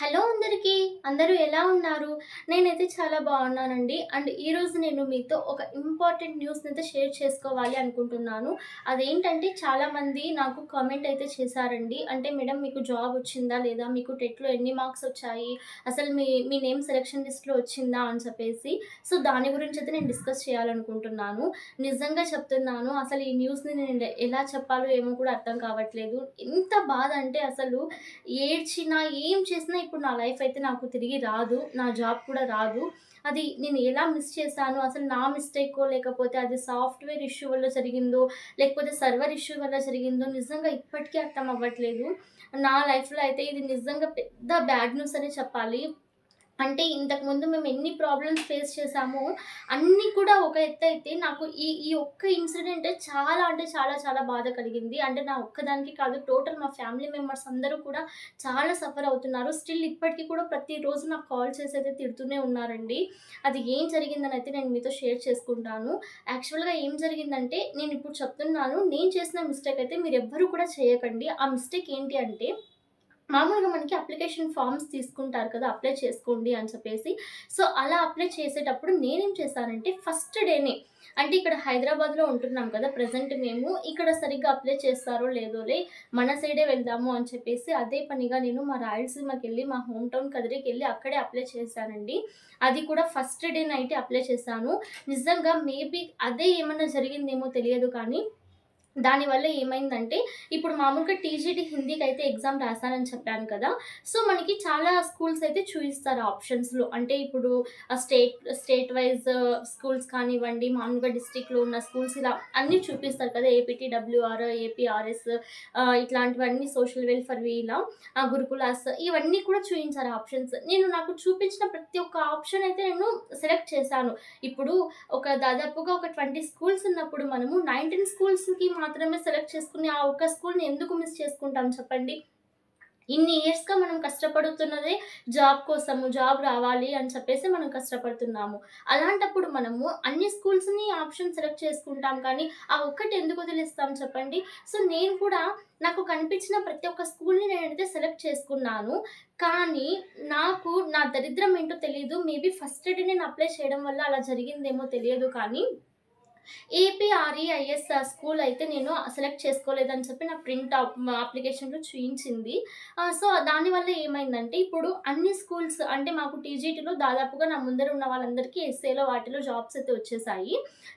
Hello అందరికీ అందరూ ఎలా ఉన్నారు? నేనైతే చాలా బాగున్నానండి. అండ్ ఈరోజు నేను మీతో ఒక ఇంపార్టెంట్ న్యూస్ని అయితే షేర్ చేసుకోవాలి అనుకుంటున్నాను. అదేంటంటే చాలామంది నాకు కామెంట్ అయితే చేశారండి. అంటే మేడం మీకు జాబ్ వచ్చిందా లేదా? మీకు టెట్లో ఎన్ని మార్క్స్ వచ్చాయి? అసలు మీ మీ నేమ్ సెలెక్షన్ లిస్ట్లో వచ్చిందా? అని చెప్పేసి. సో దాని గురించి అయితే నేను డిస్కస్ చేయాలనుకుంటున్నాను. నిజంగా చెప్తున్నాను అసలు ఈ న్యూస్ని నేను ఎలా చెప్పాలో ఏమో కూడా అర్థం కావట్లేదు. ఎంత బాధ అంటే అసలు ఏడ్చినా ఏం చేసినా ఇప్పుడు నా లైఫ్ అయితే నాకు తిరిగి రాదు నా జాబ్ కూడా రాదు. అది నేను ఎలా మిస్ చేశాను? అసలు నా మిస్టేకో లేకపోతే అది సాఫ్ట్వేర్ ఇష్యూ వల్ల జరిగిందో లేకపోతే సర్వర్ ఇష్యూ వల్ల జరిగిందో నిజంగా ఇప్పటికీ అర్థం అవ్వట్లేదు. నా లైఫ్లో అయితే ఇది నిజంగా పెద్ద బ్యాడ్ న్యూస్ అనే చెప్పాలి. అంటే ఇంతకుముందు మేము ఎన్ని ప్రాబ్లమ్స్ ఫేస్ చేసామో అన్నీ కూడా ఒక ఎత్తు అయితే నాకు ఈ ఈ ఒక్క ఇన్సిడెంట్ చాలా అంటే చాలా చాలా బాధ కలిగింది. అంటే నా ఒక్కదానికి కాదు టోటల్ మా ఫ్యామిలీ మెంబర్స్ అందరూ కూడా చాలా సఫర్ అవుతున్నారు. స్టిల్ ఇప్పటికీ కూడా ప్రతిరోజు నాకు కాల్ చేసి అయితే తిడుతూనే ఉన్నారండి. అది ఏం జరిగిందని అయితే నేను మీతో షేర్ చేసుకుంటాను. యాక్చువల్గా ఏం జరిగిందంటే నేను ఇప్పుడు చెప్తున్నాను నేను చేసిన మిస్టేక్ అయితే మీరు ఎవ్వరూ కూడా చేయకండి. ఆ మిస్టేక్ ఏంటి అంటే మామూలుగా మనకి అప్లికేషన్ ఫామ్స్ తీసుకుంటారు కదా అప్లై చేసుకోండి అని చెప్పేసి. సో అలా అప్లై చేసేటప్పుడు నేనేం చేశానంటే ఫస్ట్ డేనే అంటే ఇక్కడ హైదరాబాద్లో ఉంటున్నాం కదా ప్రజెంట్ మేము ఇక్కడ సరిగ్గా అప్లై చేస్తారో లేదోలే మన సైడే వెళ్దాము అని చెప్పేసి అదే పనిగా నేను మా రాయలసీమకి వెళ్ళి మా హోమ్ టౌన్ కదిరికి వెళ్ళి అక్కడే అప్లై చేశానండి. అది కూడా ఫస్ట్ డే నైట్ అప్లై చేశాను. నిజంగా మేబీ అదే ఏమన్నా జరిగిందేమో తెలియదు కానీ దానివల్ల ఏమైందంటే ఇప్పుడు మామూలుగా టీజీటీ హిందీకి అయితే ఎగ్జామ్ రాస్తానని చెప్పాను కదా సో మనకి చాలా స్కూల్స్ అయితే చూపిస్తారు ఆప్షన్స్లో అంటే ఇప్పుడు స్టేట్ స్టేట్ వైజ్ స్కూల్స్ కానివ్వండి మామూలుగా డిస్టిక్లో ఉన్న స్కూల్స్ ఇలా అన్నీ చూపిస్తారు కదా ఏపీటీ డబ్ల్యూఆర్ ఏపీఆర్ఎస్ ఇట్లాంటివన్నీ సోషల్ వెల్ఫేర్ ఇలా గురుకులాస్ ఇవన్నీ కూడా చూపించారు ఆప్షన్స్ నేను నాకు చూపించిన ప్రతి ఒక్క ఆప్షన్ అయితే నేను సెలెక్ట్ చేశాను. ఇప్పుడు ఒక దాదాపుగా ఒక ట్వంటీ స్కూల్స్ ఉన్నప్పుడు మనము నైన్టీన్ స్కూల్స్కి మాత్రమే సెలెక్ట్ చేసుకుని ఆ ఒక్క స్కూల్ని ఎందుకు మిస్ చేసుకుంటాం చెప్పండి? ఇన్ని ఇయర్స్గా మనం కష్టపడుతున్నదే జాబ్ కోసము జాబ్ రావాలి అని చెప్పేసి మనం కష్టపడుతున్నాము. అలాంటప్పుడు మనము అన్ని స్కూల్స్ని ఆప్షన్ సెలెక్ట్ చేసుకుంటాం కానీ ఆ ఒక్కటి ఎందుకు వదిలేస్తాం చెప్పండి? సో నేను కూడా నాకు కనిపించిన ప్రతి ఒక్క స్కూల్ని నేనైతే సెలెక్ట్ చేసుకున్నాను. కానీ నాకు నా దరిద్రం ఏంటో తెలియదు మేబీ ఫస్ట్ ఎయిడ్ నేను అప్లై చేయడం వల్ల అలా జరిగిందేమో తెలియదు కానీ ఏపీఆర్ఈఐఎస్ స్కూల్ అయితే నేను సెలెక్ట్ చేసుకోలేదని చెప్పి నా ప్రింట్ అప్లికేషన్లో చూయించింది. సో దానివల్ల ఏమైందంటే ఇప్పుడు అన్ని స్కూల్స్ అంటే మాకు టీజీటీలో దాదాపుగా నా ముందర ఉన్న వాళ్ళందరికీ ఎస్ఏలో వాటిలో జాబ్స్ అయితే వచ్చేసాయి.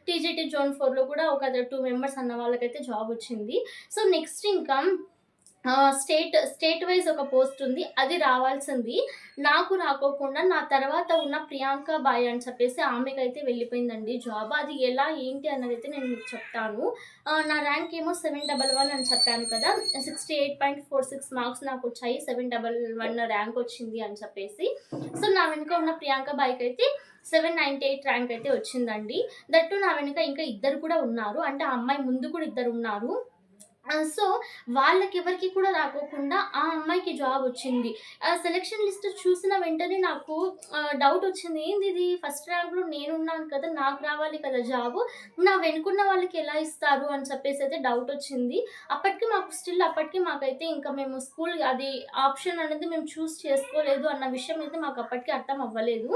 టీజీటీ జోన్ ఫోర్లో కూడా ఒక టూ మెంబర్స్ అన్న వాళ్ళకైతే జాబ్ వచ్చింది. సో నెక్స్ట్ ఇంకా స్టేట్ స్టేట్ వైజ్ ఒక పోస్ట్ ఉంది. అది రావాల్సింది. నాకు రాకోకుండా నా తర్వాత ఉన్న ప్రియాంక బాయ్ అని చెప్పేసి ఆమెకైతే వెళ్ళిపోయిందండి. జాబ్ అది ఎలా ఏంటి అన్నది అయితే నేను మీకు చెప్తాను. నా ర్యాంక్ ఏమో సెవెన్ డబల్ వన్ అని చెప్పాను కదా. Sixty eight point four six marks నాకు వచ్చాయి. సెవెన్ డబల్ వన్ ర్యాంక్ వచ్చింది అని చెప్పేసి. సో నా వెనుక ఉన్న ప్రియాంక బాయ్కి అయితే సెవెన్ నైంటీ ఎయిట్ ర్యాంక్ అయితే వచ్చిందండి. దట్టు నా వెనుక ఇంకా ఇద్దరు కూడా ఉన్నారు. అంటే ఆ అమ్మాయి ముందు కూడా ఇద్దరు ఉన్నారు. సో వాళ్ళకి ఎవరికి కూడా రాకోకుండా ఆ అమ్మాయికి జాబ్ వచ్చింది. ఆ సెలక్షన్ లిస్ట్ చూసిన వెంటనే నాకు డౌట్ వచ్చింది. ఏంది ఇది? ఫస్ట్ ర్యాంక్లో నేనున్నాను కదా నాకు రావాలి కదా జాబ్. నా వెనుకున్న వాళ్ళకి ఎలా ఇస్తారు? అని చెప్పేసి అయితే డౌట్ వచ్చింది. అప్పటికి మాకు స్టిల్ అప్పటికి మాకైతే ఇంకా మేము స్కూల్ అది ఆప్షన్ అనేది మేము చూస్ చేసుకోలేదు అన్న విషయం అయితే మాకు అప్పటికి అర్థం అవ్వలేదు.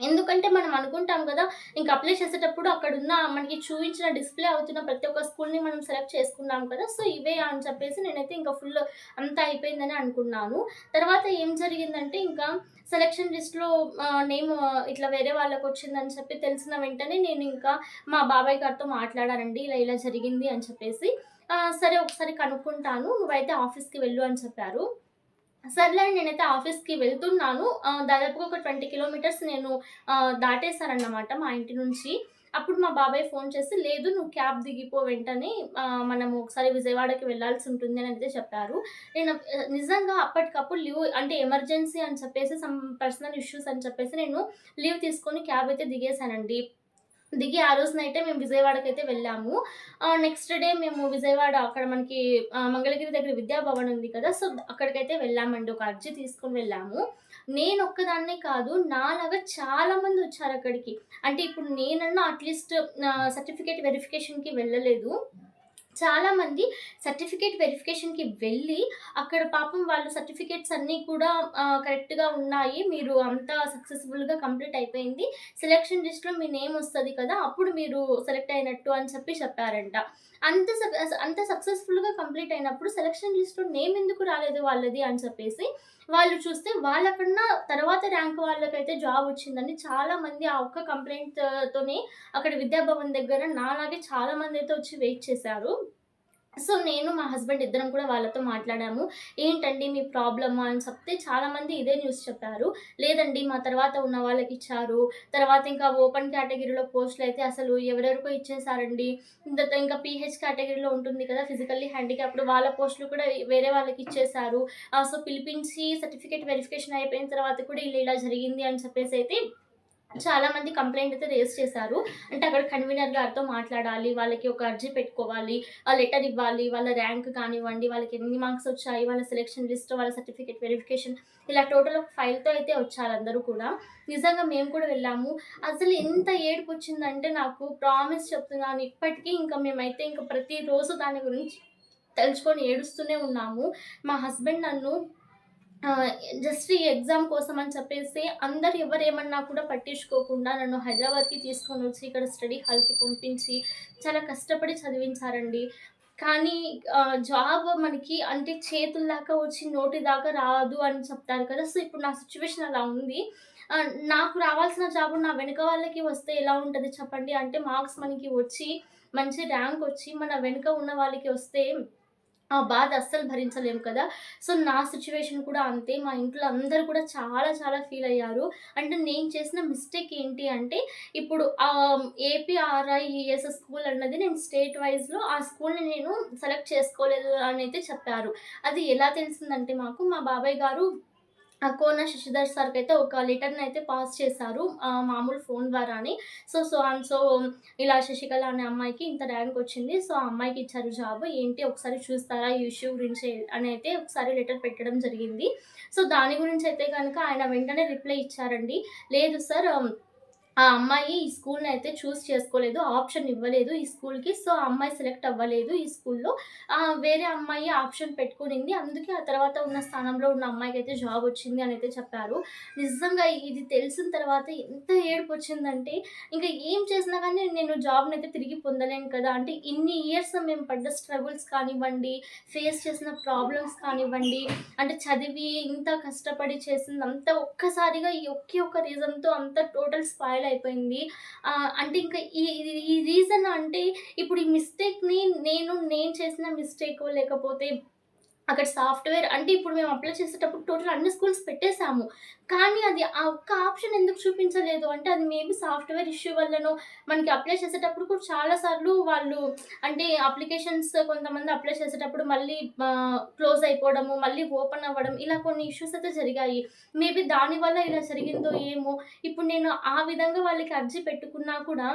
ఎందుకంటే మనం అనుకుంటాం కదా ఇంకా అప్లై చేసేటప్పుడు అక్కడ ఉన్న మనకి చూపించిన డిస్ప్లే అవుతున్న ప్రతి ఒక్క స్కూల్ని మనం సెలెక్ట్ చేసుకున్నాం కదా సో ఇవే అని చెప్పేసి నేనైతే ఇంకా ఫుల్ అంతా అయిపోయిందని అనుకున్నాను. తర్వాత ఏం జరిగిందంటే ఇంకా సెలెక్షన్ లిస్ట్లో నేమ్ ఇట్లా వేరే వాళ్ళకి వచ్చిందని చెప్పి తెలిసిన వెంటనే నేను ఇంకా మా బాబాయ్ గారితో మాట్లాడానండి ఇలా ఇలా జరిగింది అని చెప్పేసి సరే ఒకసారి కనుక్కుంటాను నువ్వైతే ఆఫీస్కి వెళ్ళు అని చెప్పారు. సర్లే నేనైతే ఆఫీస్కి వెళ్తున్నాను. దాదాపుగా ఒక ట్వంటీ కిలోమీటర్స్ నేను దాటేశారన్నమాట మా ఇంటి నుంచి. అప్పుడు మా బాబాయ్ ఫోన్ చేసి లేదు నువ్వు క్యాబ్ దిగిపో వెంటనే మనము ఒకసారి విజయవాడకి వెళ్ళాల్సి ఉంటుంది అని అయితే చెప్పారు. నేను నిజంగా అప్పటికప్పుడు లీవ్ అంటే ఎమర్జెన్సీ అని చెప్పేసి సమ్ పర్సనల్ ఇష్యూస్ అని చెప్పేసి నేను లీవ్ తీసుకొని క్యాబ్ అయితే దిగేశానండి. దిగి ఆ రోజున అయితే మేము విజయవాడకి అయితే వెళ్ళాము నెక్స్ట్ డే మేము విజయవాడ అక్కడ మనకి మంగళగిరి దగ్గర విద్యాభవన్ ఉంది కదా సో అక్కడికైతే వెళ్ళామండి. ఒక అర్జీ తీసుకొని వెళ్ళాము. నేను ఒక్కదాన్నే కాదు నాలాగా చాలా మంది వచ్చారు అక్కడికి. అంటే ఇప్పుడు నేనన్నా అట్లీస్ట్ సర్టిఫికేట్ వెరిఫికేషన్కి వెళ్ళలేదు. చాలామంది సర్టిఫికేట్ వెరిఫికేషన్‌కి వెళ్ళి, అక్కడ పాపం వాళ్ళు సర్టిఫికేట్స్ అన్నీ కూడా కరెక్ట్‌గా ఉన్నాయి. మీరు అంతా సక్సెస్‌ఫుల్‌గా కంప్లీట్ అయిపోయింది. సెలక్షన్ లిస్ట్‌లో మీ నేమ్ వస్తుంది కదా! అప్పుడు మీరు సెలెక్ట్ అయినట్టు అని చెప్పి చెప్పారంట. అంత సక్ అంత సక్సెస్‌ఫుల్‌గా కంప్లీట్ అయినప్పుడు సెలక్షన్ లిస్ట్‌లో నేమ్ ఎందుకు రాలేదు వాళ్ళది అని చెప్పేసి, వాళ్ళు చూస్తే వాళ్ళకన్నా తర్వాత ర్యాంక్ వాళ్ళకైతే జాబ్ వచ్చిందని చాలామంది ఆ ఒక్క కంప్లైంట్తోనే అక్కడ విద్యాభవన్ దగ్గర నాలాగే చాలామందయితే వచ్చి వెయిట్ చేశారు. సో, నేను మా హస్బెండ్ ఇద్దరం కూడా వాళ్ళతో మాట్లాడాము. ఏంటండి మీ ప్రాబ్లమ్ అని చెప్తే చాలామంది ఇదే న్యూస్ చెప్పారు. లేదండి మా తర్వాత ఉన్న వాళ్ళకి ఇచ్చారు తర్వాత ఇంకా ఓపెన్ కేటగిరీలో పోస్టులయితే అసలు ఎవరెవరికో ఇచ్చేసారండి. ఇంత ఇంకా పీహెచ్ కేటగిరీలో ఉంటుంది కదా! ఫిజికల్లీ హ్యాండిక్యాప్డ్ వాళ్ళ పోస్టులు కూడా వేరే వాళ్ళకి ఇచ్చేసారు సో, పిలిపించి సర్టిఫికేట్ వెరిఫికేషన్ అయిపోయిన తర్వాత కూడా ఇలా ఇలా జరిగింది అని చెప్పేసి అయితే చాలా చాలామంది కంప్లైంట్ అయితే రేస్ చేశారు. అంటే అక్కడ కన్వీనర్ గారితో మాట్లాడాలి. వాళ్ళకి ఒక అర్జీ పెట్టుకోవాలి. ఆ లెటర్ ఇవ్వాలి. వాళ్ళ ర్యాంక్ కానివ్వండి, వాళ్ళకి ఎన్ని మార్క్స్ వచ్చాయి, వాళ్ళ సెలెక్షన్ లిస్ట్, వాళ్ళ సర్టిఫికేట్ వెరిఫికేషన్ ఇలా టోటల్ ఒక ఫైల్‌తో అయితే వచ్చారు అందరూ కూడా. నిజంగా మేము కూడా వెళ్ళాము. అసలు ఎంత ఏడుపు వచ్చిందంటే నాకు ప్రామిస్ చెప్తున్నాను ఇప్పటికీ ఇంకా మేమైతే ఇంకా ప్రతిరోజు దాని గురించి తలుచుకొని ఏడుస్తూనే ఉన్నాము. మా హస్బెండ్ నన్ను జస్ట్ ఈ ఎగ్జామ్ కోసం అని చెప్పేసి అందరు ఎవరేమన్నా కూడా పట్టించుకోకుండా నన్ను హైదరాబాద్‌కి తీసుకొని వచ్చి ఇక్కడ స్టడీ హాల్‌కి పంపించి చాలా కష్టపడి చదివించారండి. కానీ జాబ్ మనకి అంటే చేతుల దాకా వచ్చి నోటి దాకా రాదు అని చెప్తారు కదా! సో, ఇప్పుడు నా సిచ్యువేషన్ అలా ఉంది. నాకు రావాల్సిన జాబ్ నా వెనక వాళ్ళకి వస్తే ఎలా ఉంటుంది చెప్పండి? అంటే మార్క్స్ మనకి వచ్చి మంచి ర్యాంక్ వచ్చి మన వెనుక ఉన్న వాళ్ళకి వస్తే ఆ బాధ అస్సలు భరించలేము కదా! సో, నా సిచ్యువేషన్ కూడా అంతే. మా ఇంట్లో అందరూ కూడా చాలా చాలా ఫీల్ అయ్యారు. అంటే నేను చేసిన మిస్టేక్ ఏంటి అంటే, ఇప్పుడు ఆహ్, ఏపీఆర్ఐఈఎస్ స్కూల్ అన్నది నేను స్టేట్ వైస్‌లో ఆ స్కూల్‌ని నేను సెలెక్ట్ చేసుకోలేదు అని అయితే చెప్పారు. అది ఎలా తెలిసిందంటే మాకు మా బాబాయ్ గారు కోన శశిధర్ సార్కి అయితే ఒక లెటర్‌నైతే పాస్ చేశారు. మామూలు ఫోన్ ద్వారానే. సో, సో అండ్ సో ఇలా శశికళ అనే అమ్మాయికి ఇంత ర్యాంక్ వచ్చింది. సో, ఆ అమ్మాయికి ఇచ్చారు జాబ్. ఏంటి ఒకసారి చూస్తారా ఈ ఇష్యూ గురించి అని అయితే ఒకసారి లెటర్ పెట్టడం జరిగింది. సో, దాని గురించి అయితే కనుక ఆయన వెంటనే రిప్లై ఇచ్చారండి. లేదు సార్ ఆ అమ్మాయి ఈ స్కూల్‌ని అయితే చూస్ చేసుకోలేదు. ఆప్షన్ ఇవ్వలేదు ఈ స్కూల్‌కి. సో, ఆ అమ్మాయి సెలెక్ట్ అవ్వలేదు ఈ స్కూల్‌లో. వేరే అమ్మాయి ఆప్షన్ పెట్టుకునింది. అందుకే ఆ తర్వాత ఉన్న స్థానంలో ఉన్న అమ్మాయికైతే జాబ్ వచ్చింది అని అయితే చెప్పారు. నిజంగా ఇది తెలిసిన తర్వాత ఎంత ఏడుపొచ్చిందంటే, ఇంకా ఏం చేసినా కానీ నేను జాబ్‌నైతే తిరిగి పొందలేను కదా! అంటే ఇన్ని ఇయర్స్ మేము పడ్డ స్ట్రగుల్స్ కానివ్వండి, ఫేస్ చేసిన ప్రాబ్లమ్స్ కానివ్వండి, అంటే చదివి ఇంత కష్టపడి చేసిందంతా ఒక్కసారిగా ఈ ఒకే ఒక్క రీజన్‌తో అంతా టోటల్ స్పాయిల్ అయిపోయింది. అంటే ఇంకా ఈ ఈ రీజన్ అంటే ఇప్పుడు ఈ మిస్టేక్‌ని నేను నేను చేసిన మిస్టేక్ లేకపోతే అక్కడ సాఫ్ట్‌వేర్ అంటే ఇప్పుడు మేము అప్లై చేసేటప్పుడు టోటల్ అన్ని స్కూల్స్ పెట్టేసాము. కానీ అది ఆ ఒక్క ఆప్షన్ ఎందుకు చూపించలేదు అంటే అది మేబీ సాఫ్ట్‌వేర్ ఇష్యూ వల్లనో మనకి అప్లై చేసేటప్పుడు కూడా చాలా సార్లు వాళ్ళు అంటే అప్లికేషన్స్ కొంతమంది అప్లై చేసేటప్పుడు మళ్ళీ క్లోజ్ అయిపోవడము, మళ్ళీ ఓపెన్ అవ్వడం ఇలా కొన్ని ఇష్యూస్ అయితే జరిగాయి. మేబీ దానివల్ల ఇలా జరిగిందో ఏమో! ఇప్పుడు నేను ఆ విధంగా వాళ్ళకి అర్జీ పెట్టుకున్నా కూడా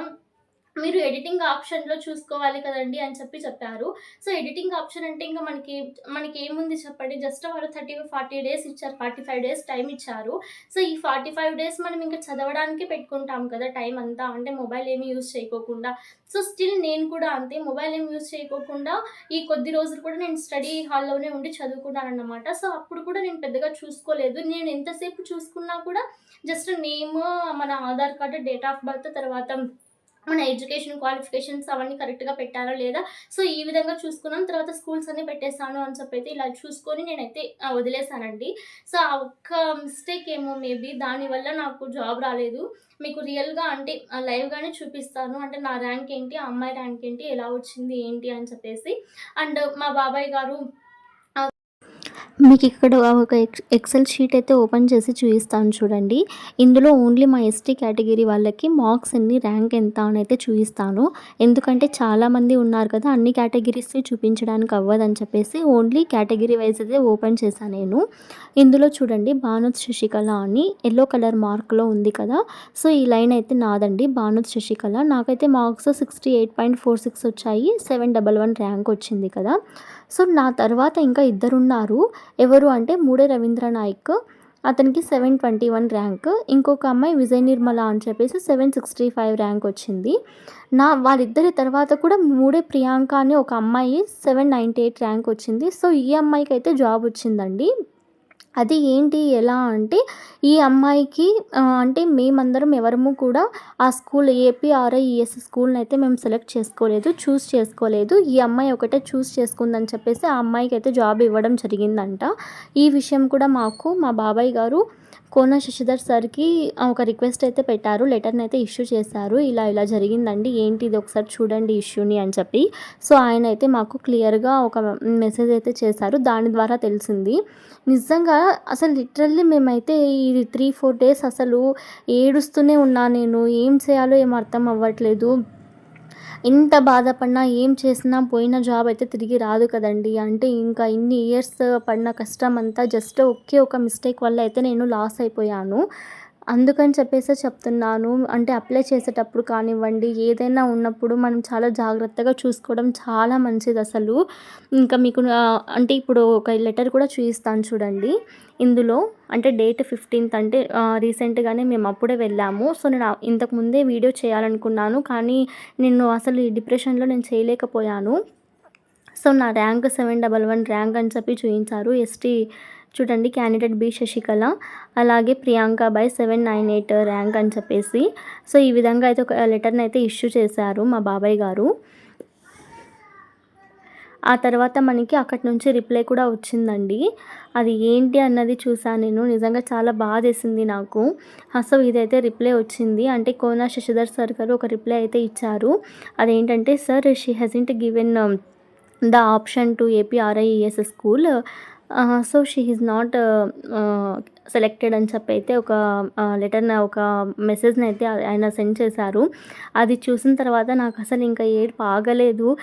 మీరు ఎడిటింగ్ ఆప్షన్‌లో చూసుకోవాలి కదండీ! అని చెప్పి చెప్పారు. సో, ఎడిటింగ్ ఆప్షన్ అంటే ఇంకా మనకి మనకి ఏముంది చెప్పండి. జస్ట్ వాళ్ళు 30, 40 డేస్ ఇచ్చారు. 45 డేస్ టైం ఇచ్చారు. సో, ఈ 45 డేస్ మనం ఇంకా చదవడానికి పెట్టుకుంటాం కదా! టైం అంతా. అంటే మొబైల్ ఏమి యూజ్ చేయకోకుండా. సో, స్టిల్ నేను కూడా అంతే. మొబైల్ ఏమి యూజ్ చేయకోకుండా ఈ కొద్ది రోజులు కూడా నేను స్టడీ హాల్‌లోనే ఉండి చదువుకున్నానన్నమాట. సో, అప్పుడు కూడా నేను పెద్దగా చూసుకోలేదు. నేను ఎంతసేపు చూసుకున్నా కూడా జస్ట్ నేమ్ మన Aadhaar card date of birth తర్వాత మన ఎడ్యుకేషన్ క్వాలిఫికేషన్స్ అవన్నీ కరెక్ట్‌గా పెట్టారా లేదా? సో, ఈ విధంగా చూసుకున్నాను. తర్వాత స్కూల్స్ అన్నీ పెట్టేస్తాను అని చెప్పైతే ఇలా చూసుకొని నేనైతే వదిలేసానండి. సో, ఆ ఒక్క మిస్టేక్ ఏమో మేబీ దానివల్ల నాకు జాబ్ రాలేదు. మీకు రియల్‌గా అంటే లైవ్‌గానే చూపిస్తాను. అంటే నా ర్యాంక్ ఏంటి? అమ్మాయి ర్యాంక్ ఏంటి? ఎలా వచ్చింది? ఏంటి? అని చెప్పేసి. అండ్ మా బాబాయ్ గారు మీకు ఇక్కడ ఒక ఎక్స్ ఎక్సెల్ షీట్ అయితే ఓపెన్ చేసి చూపిస్తాను చూడండి. ఇందులో ఓన్లీ మా ఎస్టీ కేటగిరీ వాళ్ళకి మార్క్స్ ఎన్ని, ర్యాంక్ ఎంత అని అయితే చూపిస్తాను ఎందుకంటే చాలామంది ఉన్నారు కదా! అన్ని కేటగిరీస్ చూపించడానికి అవ్వదని చెప్పేసి ఓన్లీ కేటగిరీ వైస్ అయితే ఓపెన్ చేశాను నేను. ఇందులో చూడండి భానుత్ శశికళ అని ఎల్లో కలర్ మార్క్‌లో ఉంది కదా! సో, ఈ లైన్ అయితే నాదండి. భానుత్ శశికళ. నాకైతే మార్క్స్ 68.46 వచ్చాయి. 711 ర్యాంక్ వచ్చింది కదా! సో, నా తర్వాత ఇంకా ఇద్దరున్నారు. ఎవరు అంటే మూడే రవీంద్ర నాయక్ అతనికి సెవెన్ ట్వంటీ వన్ ర్యాంక్. ఇంకొక అమ్మాయి విజయ్ నిర్మల అని చెప్పేసి సెవెన్ సిక్స్టీ ఫైవ్ ర్యాంక్ వచ్చింది. నా వాళ్ళిద్దరి తర్వాత కూడా మూడే ప్రియాంక అని ఒక అమ్మాయి సెవెన్ నైంటీ ఎయిట్ ర్యాంక్ వచ్చింది. సో ఈ అమ్మాయికి అయితే జాబ్ వచ్చిందండి. అది ఏంటి ఎలా అంటే ఈ అమ్మాయికి అంటే మేమందరం ఎవరము కూడా ఆ స్కూల్ ఏపీఆర్ఐఈఎస్ స్కూల్ని అయితే మేము సెలెక్ట్ చేసుకోలేదు చూస్ చేసుకోలేదు. ఈ అమ్మాయి ఒకటే చూస్ చేసుకుందని చెప్పేసి ఆ అమ్మాయికి అయితే జాబ్ ఇవ్వడం జరిగిందంట. ఈ విషయం కూడా మాకు మా బాబాయ్ గారు కోన శశిధర్ సార్కి ఒక రిక్వెస్ట్ అయితే పెట్టారు. లెటర్ని అయితే ఇష్యూ చేశారు. ఇలా ఇలా జరిగిందండి. ఏంటి ఇది ఒకసారి చూడండి ఇష్యూని అని చెప్పి. సో ఆయన అయితే మాకు క్లియర్గా ఒక మెసేజ్ అయితే చేశారు. దాని ద్వారా తెలిసింది. నిజంగా అసలు లిటరల్లీ మేమైతే ఈ త్రీ ఫోర్ డేస్ అసలు ఏడుస్తూనే ఉన్నా నేను. ఏం చేయాలో ఏం అర్థం అవ్వట్లేదు. ఎంత బాధపడినా ఏం చేసినా పోయిన జాబ్ అయితే తిరిగి రాదు కదండి. అంటే ఇంకా ఇన్ని ఇయర్స్ పడిన కష్టం అంతా జస్ట్ ఒకే ఒక మిస్టేక్ వల్ల అయితే నేను లాస్ అయిపోయాను. అందుకని చెప్పేసి చెప్తున్నాను. అంటే అప్లై చేసేటప్పుడు కానివ్వండి ఏదైనా ఉన్నప్పుడు మనం చాలా జాగ్రత్తగా చూసుకోవడం చాలా మంచిది అసలు. ఇంకా మీకు అంటే ఇప్పుడు ఒక లెటర్ కూడా చూపిస్తాను చూడండి. ఇందులో అంటే డేట్ ఫిఫ్టీన్త్ అంటే రీసెంట్గానే మేము అప్పుడే వెళ్ళాము. సో నేను ఇంతకుముందే ఇంతకు ముందే వీడియో చేయాలనుకున్నాను. కానీ నేను అసలు ఈ డిప్రెషన్లో నేను చేయలేకపోయాను. సో నా rank seven double one rank అని చెప్పి చూపించారు. ఎస్టీ చూడండి క్యాండిడేట్ బి శశికళ అలాగే Priyanka by seven nine eight rank అని చెప్పేసి. సో ఈ విధంగా అయితే ఒక లెటర్ని అయితే ఇష్యూ చేశారు మా బాబాయ్ గారు. ఆ తర్వాత మనకి అక్కడి నుంచి రిప్లై కూడా వచ్చిందండి. అది ఏంటి అన్నది చూసాను నేను. నిజంగా చాలా బాధేసింది నాకు. ఆ, సో ఇదైతే రిప్లై వచ్చింది. అంటే కోనా శశిధర్ సార్ గారు ఒక రిప్లై అయితే ఇచ్చారు. అదేంటంటే sir she hasn't given the option to APRIES school so she is not selected అని చెప్పి అయితే ఒక లెటర్ని ఒక మెసేజ్ని అయితే ఆయన సెండ్ చేశారు. అది చూసిన తర్వాత నాకు అసలు ఇంకా ఏడుపు ఆగలేదు.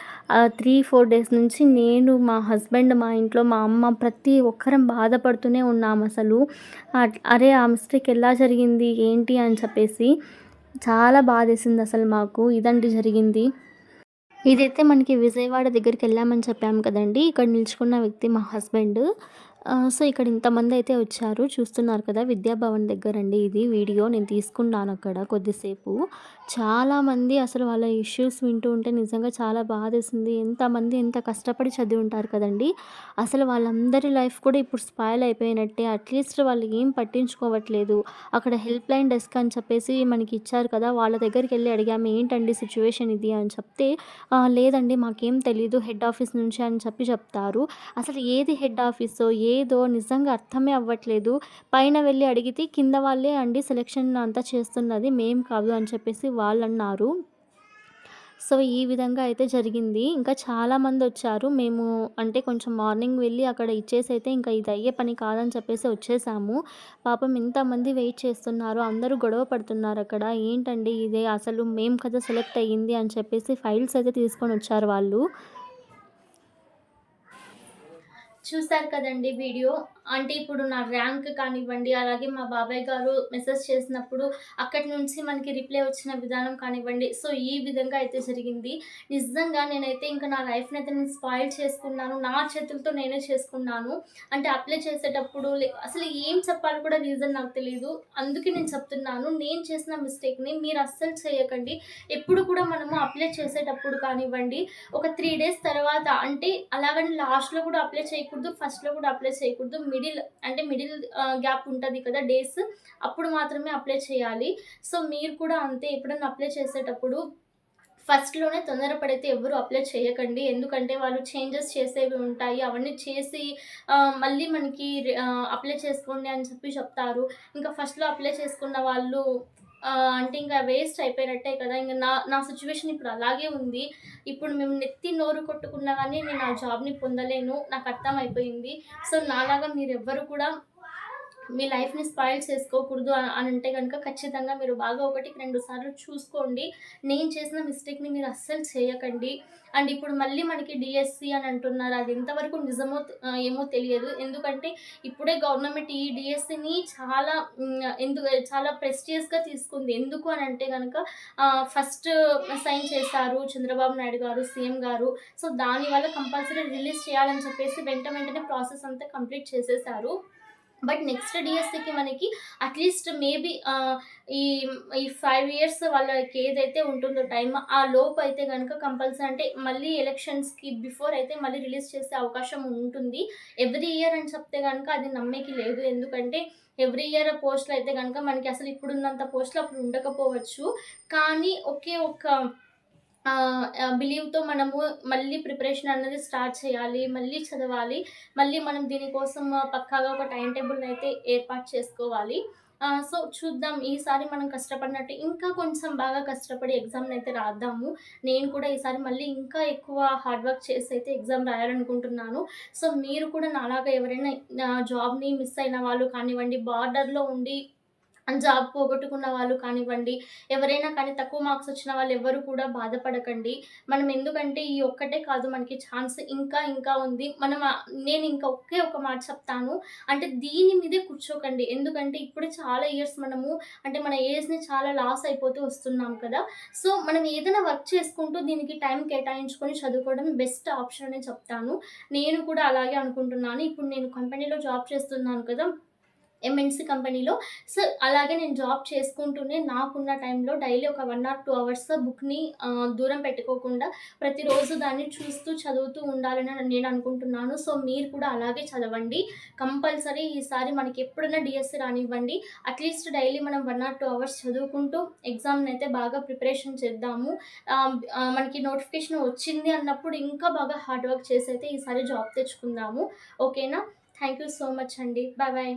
త్రీ ఫోర్ డేస్ నుంచి నేను మా హస్బెండ్ మా ఇంట్లో మా అమ్మ ప్రతి ఒక్కరం బాధపడుతూనే ఉన్నాం అసలు. అట్- అరే ఆ మిస్టేక్ ఎలా జరిగింది? ఏంటి? అని చెప్పేసి చాలా బాధేసింది అసలు మాకు. ఇదండి జరిగింది. ఇదైతే మనకి విజయవాడ దగ్గరికి వెళ్ళామని చెప్పాము కదండి. ఇక్కడ నిల్చుకున్న వ్యక్తి మా హస్బెండ్. ఆ, సో ఇక్కడ ఇంతమంది అయితే వచ్చారు. చూస్తున్నారు కదా విద్యాభవన్ దగ్గర అండి ఇది వీడియో. నేను తీసుకున్నాను అక్కడ కొద్దిసేపు. చాలామంది అసలు వాళ్ళ ఇష్యూస్ వింటూ ఉంటే నిజంగా చాలా బాధేసింది. ఎంతమంది ఎంత కష్టపడి చదివి ఉంటారు కదండి. అసలు వాళ్ళందరి లైఫ్ కూడా ఇప్పుడు స్పాయిల్ అయిపోయినట్టే. అట్లీస్ట్ వాళ్ళు ఏం పట్టించుకోవట్లేదు. అక్కడ హెల్ప్ లైన్ డెస్క్ అని చెప్పేసి మనకి ఇచ్చారు కదా వాళ్ళ దగ్గరికి వెళ్ళి అడిగాము ఏంటండి సిచ్యువేషన్ ఇది? అని చెప్తే లేదండి మాకేం తెలీదు హెడ్ ఆఫీస్ నుంచి అని చెప్పి చెప్తారు. అసలు ఏది హెడ్ ఆఫీసో ఏదో నిజంగా అర్థమే అవ్వట్లేదు. పైన వెళ్ళి అడిగితే కింద వాళ్ళే అండి సెలెక్షన్ అంతా చేస్తున్నది మేం కాదు అని చెప్పేసి వాళ్ళు అన్నారు సో ఈ విధంగా అయితే జరిగింది. ఇంకా చాలామంది వచ్చారు. మేము అంటే కొంచెం మార్నింగ్ వెళ్ళి అక్కడ ఇచ్చేసి అయితే ఇంకా ఇది అయ్యే పని కాదని చెప్పేసి వచ్చేసాము. పాపం ఇంతమంది వెయిట్ చేస్తున్నారు. అందరూ గొడవ పడుతున్నారు అక్కడ. ఏంటండి ఇదే? అసలు మేం కదా సెలెక్ట్ అయ్యింది అని చెప్పేసి ఫైల్స్ అయితే తీసుకొని వచ్చారు వాళ్ళు. చూసారు కదండి వీడియో. అంటే ఇప్పుడు నా ర్యాంక్ కానివ్వండి అలాగే మా బాబాయ్ గారు మెసేజ్ చేసినప్పుడు అక్కడి నుంచి మనకి రిప్లై వచ్చిన విధానం కానివ్వండి. సో ఈ విధంగా అయితే జరిగింది. నిజంగా నేనైతే ఇంకా నా లైఫ్ని అయితే నేను స్పాయిల్ చేసుకున్నాను. నా చేతులతో నేనే చేసుకున్నాను. అంటే అప్లై చేసేటప్పుడు అసలు ఏం చెప్పాలో కూడా రీజన్ నాకు తెలియదు అందుకే నేను చెప్తున్నాను. నేను చేసిన మిస్టేక్ని మీరు అస్సలు చేయకండి. ఎప్పుడు కూడా మనము అప్లై చేసేటప్పుడు కానివ్వండి ఒక త్రీ డేస్ తర్వాత అంటే అలాగని లాస్ట్లో కూడా అప్లై చేయకూడదు ఫస్ట్లో కూడా అప్లై చేయకూడదు. మిడిల్ అంటే మిడిల్ గ్యాప్ ఉంటుంది కదా డేస్ అప్పుడు మాత్రమే అప్లై చేయాలి. సో మీరు కూడా అంతే ఎప్పుడైనా అప్లై చేసేటప్పుడు ఫస్ట్లోనే తొందరపడైతే ఎవరు అప్లై చేయకండి. ఎందుకంటే వాళ్ళు చేంజెస్ చేసేవి ఉంటాయి. అవన్నీ చేసి మళ్ళీ మనకి అప్లై చేసుకోండి అని చెప్పి చెప్తారు. ఇంకా ఫస్ట్లో అప్లై చేసుకున్న వాళ్ళు అంటే ఇంకా వేస్ట్ అయిపోయినట్టే కదా. ఇంకా నా నా సిచ్యువేషన్ ఇప్పుడు అలాగే ఉంది. ఇప్పుడు మేము నెత్తి నోరు కొట్టుకున్నా కానీ నేను ఆ జాబ్ని పొందలేను. నాకు అర్థం అయిపోయింది సో నాలాగా మీరు ఎవ్వరు కూడా మీ లైఫ్ని స్పాయిల్ చేసుకోకూడదు అని అంటే కనుక ఖచ్చితంగా మీరు బాగా ఒకటికి రెండు సార్లు చూసుకోండి. నేను చేసిన మిస్టేక్ని మీరు అస్సలు చేయకండి. అండ్ ఇప్పుడు మళ్ళీ మనకి డిఎస్సి అని అంటున్నారు. అది ఎంతవరకు నిజమో ఏమో తెలియదు. ఎందుకంటే ఇప్పుడే గవర్నమెంట్ ఈ డిఎస్సిని చాలా ఎందుకు చాలా ప్రెస్టియస్గా తీసుకుంది. ఎందుకు అని అంటే కనుక ఫస్ట్ సైన్ చేశారు చంద్రబాబు నాయుడు గారు సీఎం గారు. సో దానివల్ల కంపల్సరీ రిలీజ్ చేయాలని చెప్పేసి వెంట వెంటనే ప్రాసెస్ అంతా కంప్లీట్ చేసేసారు బట్ నెక్స్ట్ డిఎస్సికి మనకి అట్లీస్ట్ మేబీ ఈ ఈ ఫైవ్ ఇయర్స్ వాళ్ళకి ఏదైతే ఉంటుందో టైం ఆ లోపు అయితే కనుక కంపల్సరీ అంటే మళ్ళీ ఎలక్షన్స్కి బిఫోర్ అయితే మళ్ళీ రిలీజ్ చేసే అవకాశం ఉంటుంది. ఎవ్రీ ఇయర్ అని చెప్తే కనుక అది నమ్మేకి లేదు. ఎందుకంటే ఎవ్రీ ఇయర్ పోస్టులు అయితే కనుక మనకి అసలు ఇప్పుడున్నంత పోస్టులు అప్పుడు ఉండకపోవచ్చు. కానీ ఒకే ఒక బిలీవ్తో మనము మళ్ళీ ప్రిపరేషన్ అన్నది స్టార్ట్ చేయాలి మళ్ళీ చదవాలి మళ్ళీ మనం దీనికోసం పక్కాగా ఒక టైం టేబుల్ అయితే ఏర్పాటు చేసుకోవాలి. సో చూద్దాం. ఈసారి మనం కష్టపడినట్టు ఇంకా కొంచెం బాగా కష్టపడి ఎగ్జామ్ని అయితే రాద్దాము. నేను కూడా ఈసారి మళ్ళీ ఇంకా ఎక్కువ హార్డ్ వర్క్ చేసి అయితే ఎగ్జామ్ రాయాలనుకుంటున్నాను. సో మీరు కూడా నాలాగా ఎవరైనా జాబ్ని మిస్ అయిన వాళ్ళు కానివ్వండి బార్డర్లో ఉండి జాబ్ పోగొట్టుకున్న వాళ్ళు కానివ్వండి ఎవరైనా కానీ తక్కువ మార్క్స్ వచ్చిన వాళ్ళు ఎవరు కూడా బాధపడకండి. మనం ఎందుకంటే ఈ ఒక్కటే కాదు మనకి ఛాన్స్ ఇంకా ఇంకా ఉంది. మనం నేను ఇంకా ఒకే ఒక మాట చెప్తాను. అంటే దీని మీదే కూర్చోకండి. ఎందుకంటే ఇప్పుడు చాలా ఇయర్స్ మనము అంటే మన ఏజ్ని చాలా లాస్ అయిపోతూ వస్తున్నాం కదా. సో మనం ఏదైనా వర్క్ చేసుకుంటూ దీనికి టైం కేటాయించుకొని చదువుకోవడం బెస్ట్ ఆప్షన్ అని చెప్తాను. నేను కూడా అలాగే అనుకుంటున్నాను. ఇప్పుడు నేను కంపెనీలో జాబ్ చేస్తున్నాను కదా ఎంఎన్సీ కంపెనీలో. సో అలాగే నేను జాబ్ చేసుకుంటూనే నాకున్న టైంలో డైలీ ఒక వన్ ఆర్ టూ అవర్స్ బుక్ని దూరం పెట్టుకోకుండా ప్రతిరోజు దాన్ని చూస్తూ చదువుతూ ఉండాలని నేను అనుకుంటున్నాను. సో మీరు కూడా అలాగే చదవండి. కంపల్సరీ ఈసారి మనకి ఎప్పుడైనా డిఎస్సి రానివ్వండి. అట్లీస్ట్ డైలీ మనం వన్ ఆర్ టూ అవర్స్ చదువుకుంటూ ఎగ్జామ్ని అయితే బాగా ప్రిపరేషన్ చేద్దాము. మనకి నోటిఫికేషన్ వచ్చింది అన్నప్పుడు ఇంకా బాగా హార్డ్ వర్క్ చేసి అయితే ఈసారి జాబ్ తెచ్చుకుందాము. ఓకేనా? థ్యాంక్ యూ సో మచ్ అండి. Bye bye.